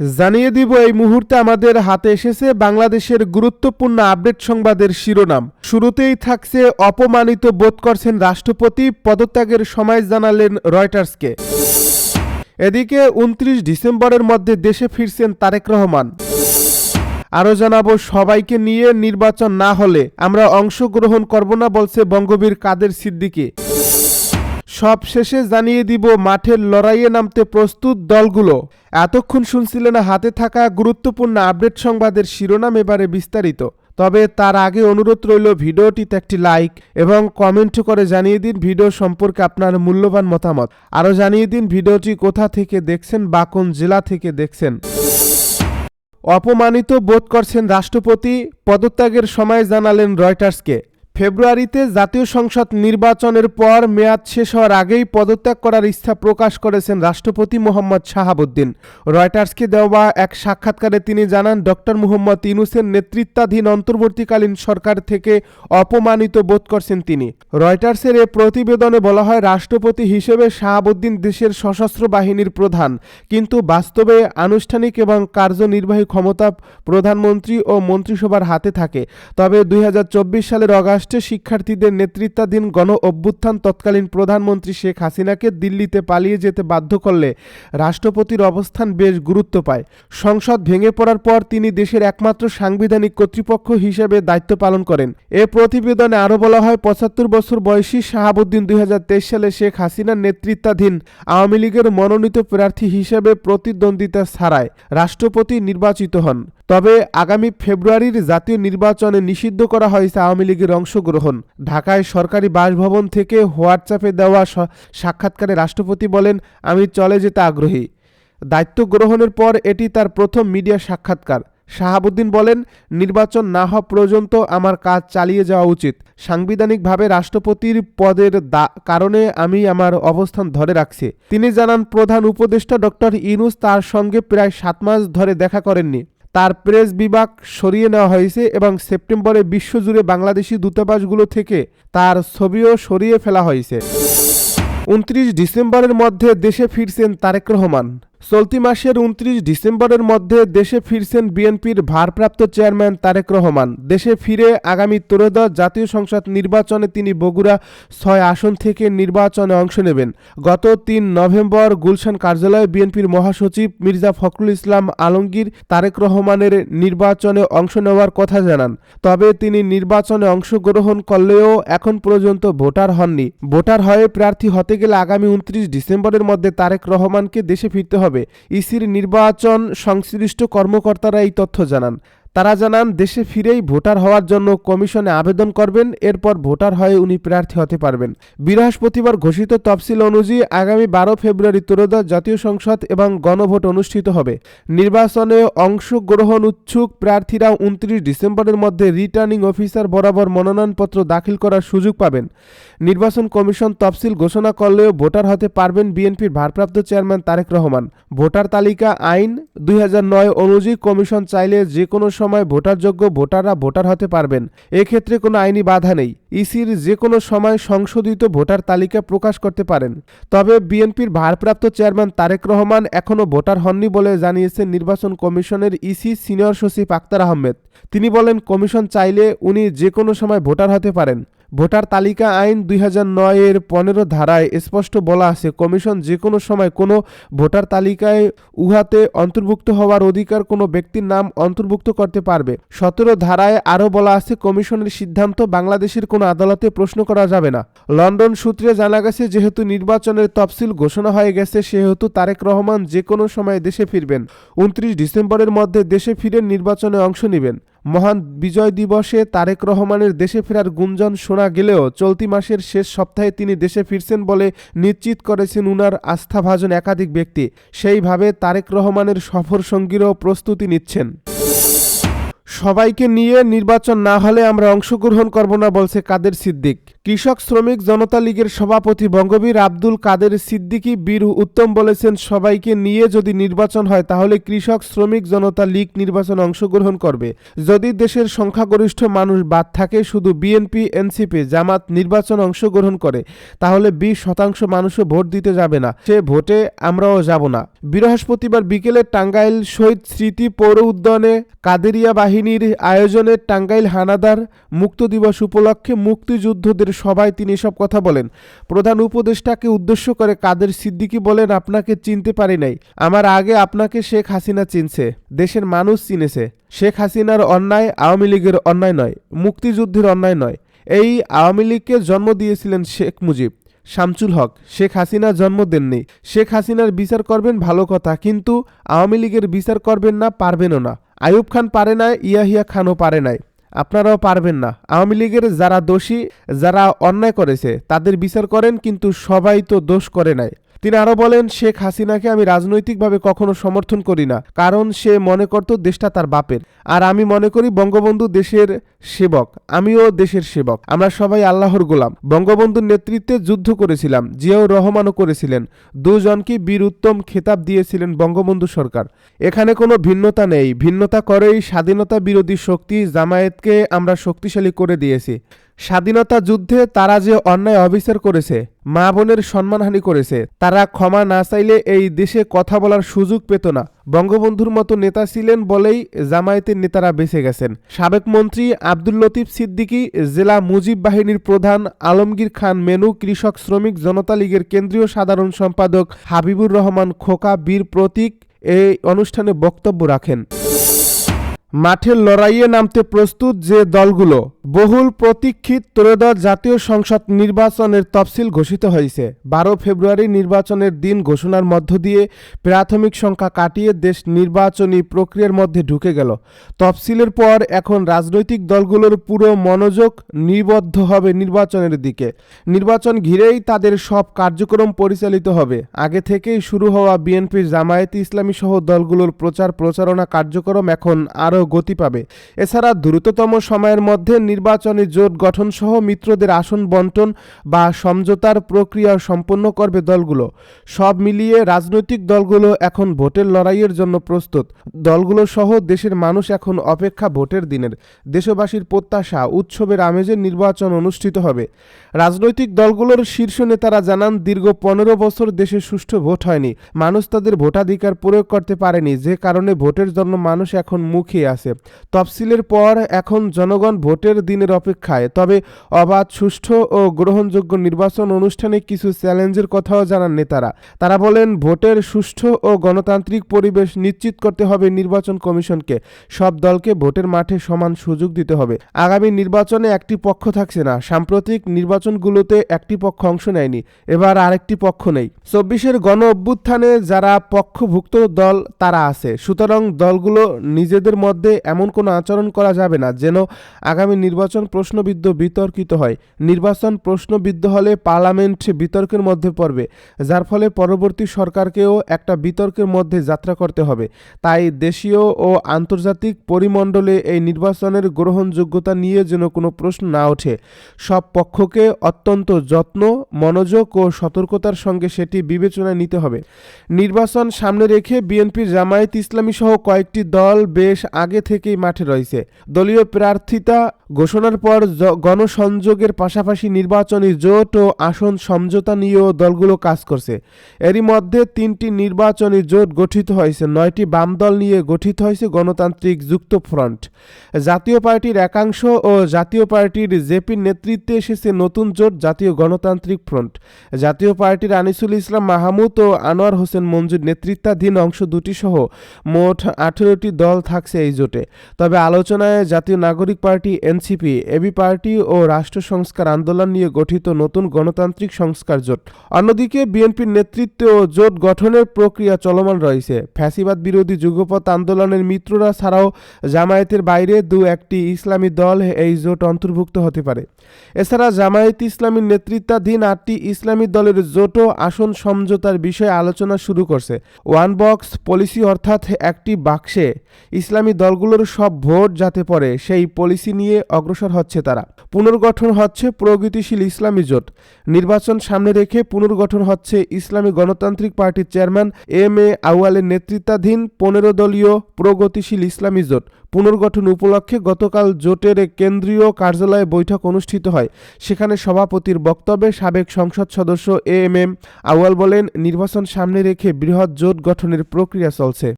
জানিয়ে দিব, এই মুহূর্তে আমাদের হাতে এসেছে বাংলাদেশের গুরুত্বপূর্ণ আপডেট সংবাদের শিরোনাম। শুরুতেই থাকছে অপমানিত বোধ করছেন রাষ্ট্রপতি, পদত্যাগের সময় জানালেন রয়টার্সকে। এদিকে উনত্রিশ ডিসেম্বরের মধ্যে দেশে ফিরছেন তারেক রহমান। আরও জানাব, সবাইকে নিয়ে নির্বাচন না হলে আমরা অংশগ্রহণ করব না বলছে বঙ্গবীর কাদের সিদ্দিকী। সব শেষে জানিয়ে দিব, মাঠের লড়াইয়ে নামতে প্রস্তুত দলগুলো। এতক্ষণ শুনছিলেন হাতে থাকা গুরুত্বপূর্ণ আপডেট সংবাদের শিরোনাম এবারে বিস্তারিত। তবে তার আগে অনুরোধ রইল ভিডিওটিতে একটি লাইক এবং কমেন্ট করে জানিয়ে দিন ভিডিও সম্পর্কে আপনার মূল্যবান মতামত। আরও জানিয়ে দিন ভিডিওটি কোথা থেকে দেখছেন বা কোন জেলা থেকে দেখছেন। অপমানিত বোধ করছেন রাষ্ট্রপতি। পদত্যাগের সময় জানালেন রয়টার্সকে। ফেব্রুয়ারিতে জাতীয় সংসদ নির্বাচনের পর মেয়াদ শেষ হওয়ার আগেই পদত্যাগ করার ইচ্ছা প্রকাশ করেছেন রাষ্ট্রপতি মোহাম্মদ শাহাবুদ্দিন। রয়টার্সকে দেওয়া এক সাক্ষাৎকারে তিনি জানান, ডক্টর মুহম্মদ ইনুসের নেতৃত্বাধীন অন্তর্বর্তীকালীন সরকার থেকে অপমানিত বোধ করছেন তিনি। রয়টার্সের এ প্রতিবেদনে বলা হয়, রাষ্ট্রপতি হিসেবে শাহাবুদ্দিন দেশের সশস্ত্র বাহিনীর প্রধান। কিন্তু বাস্তবে আনুষ্ঠানিক এবং কার্যনির্বাহী ক্ষমতা প্রধানমন্ত্রী ও মন্ত্রিসভার হাতে থাকে। তবে দুই হাজার চব্বিশ সালের অগাস্ট রাষ্ট্রে শিক্ষার্থীদের নেতৃত্বাধীন গণ অভ্যুত্থান তৎকালীন প্রধানমন্ত্রী শেখ হাসিনাকে দিল্লিতে পালিয়ে যেতে বাধ্য করলে রাষ্ট্রপতির অবস্থান বেশ গুরুত্ব পায়। সংসদ ভেঙে পড়ার পর তিনি দেশের একমাত্র সাংবিধানিক কর্তৃপক্ষ হিসেবে দায়িত্ব পালন করেন। এ প্রতিবেদনে আরও বলা হয়, পঁচাত্তর বছর বয়সী শাহাবুদ্দিন দুই হাজার তেইশ সালে শেখ হাসিনার নেতৃত্বাধীন আওয়ামী লীগের মনোনীত প্রার্থী হিসেবে প্রতিদ্বন্দ্বিতা ছাড়ায় রাষ্ট্রপতি নির্বাচিত হন। তবে আগামী ফেব্রুয়ারির জাতীয় নির্বাচনে নিষিদ্ধ করা হয়েছে আওয়ামী লীগের অংশগ্রহণ। ঢাকায় সরকারি বাসভবন থেকে হোয়াটসঅ্যাপে দেওয়া সাক্ষাৎকারে রাষ্ট্রপতি বলেন, আমি চলে যেতে আগ্রহী। দায়িত্ব গ্রহণের পর এটি তার প্রথম মিডিয়া সাক্ষাৎকার। শাহাবুদ্দিন বলেন, নির্বাচন না হওয়া পর্যন্ত আমার কাজ চালিয়ে যাওয়া উচিত। সাংবিধানিকভাবে রাষ্ট্রপতির পদের কারণে আমি আমার অবস্থান ধরে রাখছি। তিনি জানান, প্রধান উপদেষ্টা ডক্টর ইনুস তার সঙ্গে প্রায় সাত মাস ধরে দেখা করেননি। তার প্রেস বিভাগ সরিয়ে নেওয়া হয়েছে এবং সেপ্টেম্বরে বিশ্বজুড়ে বাংলাদেশি দূতাবাসগুলো থেকে তার ছবিও সরিয়ে ফেলা হয়েছে। উনত্রিশ ডিসেম্বরের মধ্যে দেশে ফিরছেন তারেক রহমান। চলতি মাসের উনত্রিশ ডিসেম্বরের মধ্যে দেশে ফিরছেন বিএনপির ভারপ্রাপ্ত চেয়ারম্যান তারেক রহমান। দেশে ফিরে আগামী ত্রয়োদশ জাতীয় সংসদ নির্বাচনে তিনি বগুড়া ছয় আসন থেকে নির্বাচনে অংশ নেবেন। গত তিন নভেম্বর গুলশান কার্যালয়ে বিএনপির মহাসচিব মির্জা ফখরুল ইসলাম আলমগীর তারেক রহমানের নির্বাচনে অংশ নেওয়ার কথা জানান। তবে তিনি নির্বাচনে অংশগ্রহণ করলেও এখন পর্যন্ত ভোটার হননি। ভোটার হয়ে প্রার্থী হতে গেলে আগামী উনত্রিশ ডিসেম্বরের মধ্যে তারেক রহমানকে দেশে ফিরতে হবে। হবে। ইসির নির্বাচন সংশ্লিষ্ট কর্মকর্তারা এই তথ্য জানান। তারা জানান, দেশে ফিরেই ভোটার হওয়ার জন্য কমিশনে আবেদন করবেন, এরপর ভোটার হয়ে উনি প্রার্থী হতে পারবেন। বৃহস্পতিবার ঘোষিত তফসিল অনুযায়ী আগামী বারো ফেব্রুয়ারি ত্রয়োদশ জাতীয় সংসদ এবং গণভোট অনুষ্ঠিত হবে। নির্বাচনে অংশগ্রহণ উচ্ছুক প্রার্থীরা উনত্রিশ ডিসেম্বরের মধ্যে রিটার্নিং অফিসার বরাবর মনোনয়নপত্র দাখিল করার সুযোগ পাবেন। নির্বাচন কমিশন তফসিল ঘোষণা করলেও ভোটার হতে পারবেন বিএনপির ভারপ্রাপ্ত চেয়ারম্যান তারেক রহমান। ভোটার তালিকা আইন দুই হাজার নয় অনুযায়ী কমিশন চাইলে যে কোনো সময় ভোটারযোগ্য ভোটাররা ভোটার হতে পারবেন। এক্ষেত্রে কোনো আইনি বাধা নেই। ইসির যে কোনো সময় সংশোধিত ভোটার তালিকা প্রকাশ করতে পারেন। তবে বিএনপির ভারপ্রাপ্ত চেয়ারম্যান তারেক রহমান এখনও ভোটার হননি বলে জানিয়েছেন নির্বাচন কমিশনের ইসি সিনিয়র সচিব আক্তার আহমেদ। তিনি বলেন, কমিশন চাইলে উনি যে কোনো সময় ভোটার হতে পারেন। ভোটার তালিকা আইন দুই এর পনেরো ধারায় স্পষ্ট বলা আছে, কমিশন যে কোনো সময় কোনো ভোটার তালিকায় উহাতে অন্তর্ভুক্ত হওয়ার অধিকার কোনো ব্যক্তির নাম অন্তর্ভুক্ত করতে পারবে। সতেরো ধারায় আরও বলা আছে, কমিশনের সিদ্ধান্ত বাংলাদেশের কোনো আদালতে প্রশ্ন করা যাবে না। লন্ডন সূত্রে জানা গেছে, যেহেতু নির্বাচনের তফসিল ঘোষণা হয়ে গেছে, সেহেতু তারেক রহমান যে কোনো সময় দেশে ফিরবেন। উনত্রিশ ডিসেম্বরের মধ্যে দেশে ফিরে নির্বাচনে অংশ নেবেন। মহান বিজয় দিবসে তারেক রহমানের দেশে ফেরার গুঞ্জন শোনা গেলেও চলতি মাসের শেষ সপ্তাহে তিনি দেশে ফিরছেন বলে নিশ্চিত করেছেন উনার আস্থাভাজন একাধিক ব্যক্তি। সেইভাবে তারেক রহমানের সফর সঙ্গীরও প্রস্তুতি নিচ্ছেন। সবাইকে নিয়ে নির্বাচন না হলে আমরা অংশগ্রহণ করব না, বলছে কাদের সিদ্দিক। কৃষক শ্রমিক জনতা লীগের সভাপতি বঙ্গবীর আব্দুল কাদের সিদ্দিকী বীর উত্তম বলেছেন, সবাইকে নিয়ে যদি নির্বাচন হয়, তাহলে কৃষক শ্রমিক জনতা লীগ নির্বাচনে অংশগ্রহণ করবে। যদি দেশের সংখ্যাগরিষ্ঠ মানুষ বাদ থাকে, শুধু বিএনপি, এনসিপি, জামাত নির্বাচন অংশগ্রহণ করে, তাহলে বিশ শতাংশ মানুষও ভোট দিতে যাবে না। সে ভোটে আমরাও যাব না। বৃহস্পতিবার বিকেলে টাঙ্গাইল শহীদ স্মৃতি পৌর উদ্যানে কাদেরিয়া বাহিনীর আয়োজনে টাঙ্গাইল হানাদার মুক্ত দিবস উপলক্ষে মুক্তিযুদ্ধদের সবাই তিনি এসব কথা বলেন। প্রধান উপদেষ্টাকে উদ্দেশ্য করে কাদের সিদ্দিকী বলেন, আপনাকে চিনতে পারি নাই। আমার আগে আপনাকে শেখ হাসিনা চিনছে, দেশের মানুষ চিনেছে। শেখ হাসিনার অন্যায় আওয়ামী লীগের অন্যায় নয়, মুক্তিযুদ্ধের অন্যায় নয়। এই আওয়ামী লীগকে জন্ম দিয়েছিলেন শেখ মুজিব শামচুল হক। শেখ হাসিনা জন্ম দেননি। শেখ হাসিনার বিচার করবেন ভালো কথা, কিন্তু আওয়ামী লীগের বিচার করবেন না, পারবেনও না। আইয়ুব খান পারে না ইয়াহিয়া খানও পারে নাই। আপনারাও পারবেন না। আওয়ামী লীগের যারা দোষী, যারা অন্যায় করেছে, তাদের বিচার করেন, কিন্তু সবাই তো দোষ করে নাই। তিনি আরও বলেন, শেখ হাসিনাকে আমি রাজনৈতিকভাবে কখনো সমর্থন করি না, কারণ সে মনে করত দেশটা তার বাপের। আর আমি মনে করি বঙ্গবন্ধু দেশের সেবক, আমিও দেশের সেবক। আমরা সবাই আল্লাহর গোলাম। বঙ্গবন্ধুর নেতৃত্বে যুদ্ধ করেছিলাম, জিয়াউর রহমানও করেছিলেন। দুজনকে বীর উত্তম খেতাব দিয়েছিলেন বঙ্গবন্ধু সরকার। এখানে কোনো ভিন্নতা নেই। ভিন্নতা করেই স্বাধীনতা বিরোধী শক্তি জামায়াতকে আমরা শক্তিশালী করে দিয়েছি। স্বাধীনতা যুদ্ধে তারা যে অন্যায় অবিচার করেছে, মা বোনের সম্মানহানি করেছে, তারা ক্ষমা না চাইলে এই দেশে কথা বলার সুযোগ পেত না। বঙ্গবন্ধুর মতো নেতা ছিলেন বলেই জামায়াতের নেতারা বেঁচে গেছেন। সাবেক মন্ত্রী আব্দুল লতিফ সিদ্দিকী, জেলা মুজিব বাহিনীর প্রধান আলমগীর খান মেনু, কৃষক, শ্রমিক, জনতা লীগের কেন্দ্রীয় সাধারণ সম্পাদক হাবিবুর রহমান খোকা বীর প্রতীক এই অনুষ্ঠানে বক্তব্য রাখেন। মাঠের লড়াইয়ে নামতে প্রস্তুত যে দলগুলো, বহুল প্রতীক্ষিত ত্রয়োদশ জাতীয় সংসদ নির্বাচনের তফসিল ঘোষিত হয়েছে। বারো ফেব্রুয়ারি নির্বাচনের দিন ঘোষণার মধ্য দিয়ে প্রাথমিক সংখ্যা কাটিয়ে দেশ নির্বাচনী প্রক্রিয়ার মধ্যে ঢুকে গেল। তফসিলের পর এখন রাজনৈতিক দলগুলোর পুরো মনোযোগ নিবদ্ধ হবে নির্বাচনের দিকে। নির্বাচন ঘিরেই তাদের সব কার্যক্রম পরিচালিত হবে। আগে থেকেই শুরু হওয়া বিএনপির জামায়াতে ইসলামী সহ দলগুলোর প্রচার প্রচারণা কার্যক্রম এখন আরও গতি পাবে। এছাড়া দ্রুততম সময়ের মধ্যে নির্বাচনী জোট গঠন সহ মিত্রদের আসন বন্টন বা সমঝোতার প্রক্রিয়া সম্পন্ন করবে দলগুলো। সব মিলিয়ে রাজনৈতিক দলগুলো এখন ভোটের লড়াইয়ের জন্য প্রস্তুত। দলগুলো সহ দেশের মানুষ এখন অপেক্ষা ভোটের দিনের। দেশবাসীর প্রত্যাশা, উৎসবের আমেজে নির্বাচন অনুষ্ঠিত হবে। রাজনৈতিক দলগুলোর শীর্ষ নেতারা জানান, দীর্ঘ পনেরো বছর দেশে সুষ্ঠু ভোট হয়নি। মানুষ তাদের ভোটাধিকার প্রয়োগ করতে পারেনি। যে কারণে ভোটের জন্য মানুষ এখন মুখিয়ে আছে। তফসিলের পর এখন জনগণ ভোটের দিনের অপেক্ষায়। তবে অবাধ, সুষ্ঠু ও গ্রহণযোগ্য নির্বাচন অনুষ্ঠানে কিছু চ্যালেঞ্জের কথাও জানান নেতারা। তারা বলেন, ভোটের সুষ্ঠু ও গণতান্ত্রিক পরিবেশ নিশ্চিত করতে হবে নির্বাচন কমিশনকে। সব দলকে ভোটের মাঠে সমান সুযোগ দিতে হবে। আগামী নির্বাচনে একটি পক্ষ থাকছে না। সাম্প্রতিক নির্বাচনগুলোতে একটি পক্ষ অংশ নেয়নি। এবার আরেকটি পক্ষ নেই। চব্বিশের গণ অভ্যুত্থানে যারা পক্ষভুক্ত দল, তারা আছে। সুতরাং দলগুলো নিজেদের মধ্যে এমন কোনো আচরণ করা যাবে না যেন আগামী নির্বাচন প্রশ্নবিদ্ধ বিতর্কিত হয়। নির্বাচন প্রশ্নবিদ্ধ হলে পার্লামেন্ট বিতর্কের মধ্যে পড়বে, যার ফলে পরবর্তী সরকারকেও একটা বিতর্কের মধ্যে যাত্রা করতে হবে। তাই দেশীয় ও আন্তর্জাতিক পরিমণ্ডলে এই নির্বাচনের গ্রহণযোগ্যতা নিয়ে যেন কোনো প্রশ্ন না ওঠে। সব পক্ষকে অত্যন্ত যত্ন, মনোযোগ ও সতর্কতার সঙ্গে সেটি বিবেচনায় নিতে হবে। নির্বাচন সামনে রেখে বিএনপি জামায়াত ইসলামী সহ কয়েকটি দল বেশ আগে থেকেই মাঠে রয়েছে। দলীয় প্রার্থিতা ঘোষণার পর গণসংযোগের পাশাপাশি নির্বাচনী জোট ও আসন সমঝোতা নিয়েও দলগুলো কাজ করছে। এরই মধ্যে তিনটি নির্বাচনী জোট গঠিত হয়েছে। নয়টি বাম দল নিয়ে গঠিত হয়েছে গণতান্ত্রিক যুক্ত ফ্রন্ট। জাতীয় পার্টির একাংশ ও জাতীয় পার্টির জেপির নেতৃত্বে এসেছে নতুন জোট, জাতীয় গণতান্ত্রিক ফ্রন্ট। জাতীয় পার্টির আনিসুল ইসলাম মাহমুদ ও আনোয়ার হোসেন মঞ্জুর নেতৃত্বাধীন অংশ দুটি সহ মোট আঠেরোটি দল থাকছে এই জোটে। তবে আলোচনায় জাতীয় নাগরিক পার্টি, এনসিপি, এবি পার্টি ও রাষ্ট্র সংস্কার আন্দোলন নিয়ে গঠিত নতুন গণতান্ত্রিক সংস্কার জোট। অন্যদিকে বিএনপির নেতৃত্বে ও জোট গঠনের প্রক্রিয়া চলমান রয়েছে। ফ্যাসিবাদ বিরোধী যুগপথ আন্দোলনের মিত্ররা ছাড়াও জামায়াতের বাইরে দু একটি ইসলামী দল এই জোট অন্তর্ভুক্ত হতে পারে। এছাড়া জামায়াত ইসলামীর নেতৃত্বাধীন আটটি ইসলামী দলের জোটও আসন সমঝোতার বিষয়ে আলোচনা শুরু করছে। ওয়ান বক্স পলিসি অর্থাৎ একটি বাক্সে ইসলামী দল দলগুলোর সব ভোট যাতে পড়ে, সেই পলিসি নিয়ে অগ্রসর হচ্ছে তারা। পুনর্গঠন হচ্ছে প্রগতিশীল ইসলামী জোট। নির্বাচন সামনে রেখে পুনর্গঠন হচ্ছে ইসলামী গণতান্ত্রিক পার্টির চেয়ারম্যান এম এ আউয়ালের নেতৃত্বাধীন পনেরো দলীয় প্রগতিশীল ইসলামী জোট। পুনর্গঠন উপলক্ষে গতকাল জোটের কেন্দ্রীয় কার্যালয়ে বৈঠক অনুষ্ঠিত হয়। সেখানে সভাপতির বক্তব্যে সাবেক সংসদ সদস্য এ এম এম আউয়াল বলেন, নির্বাচন সামনে রেখে বৃহৎ জোট গঠনের প্রক্রিয়া চলছে।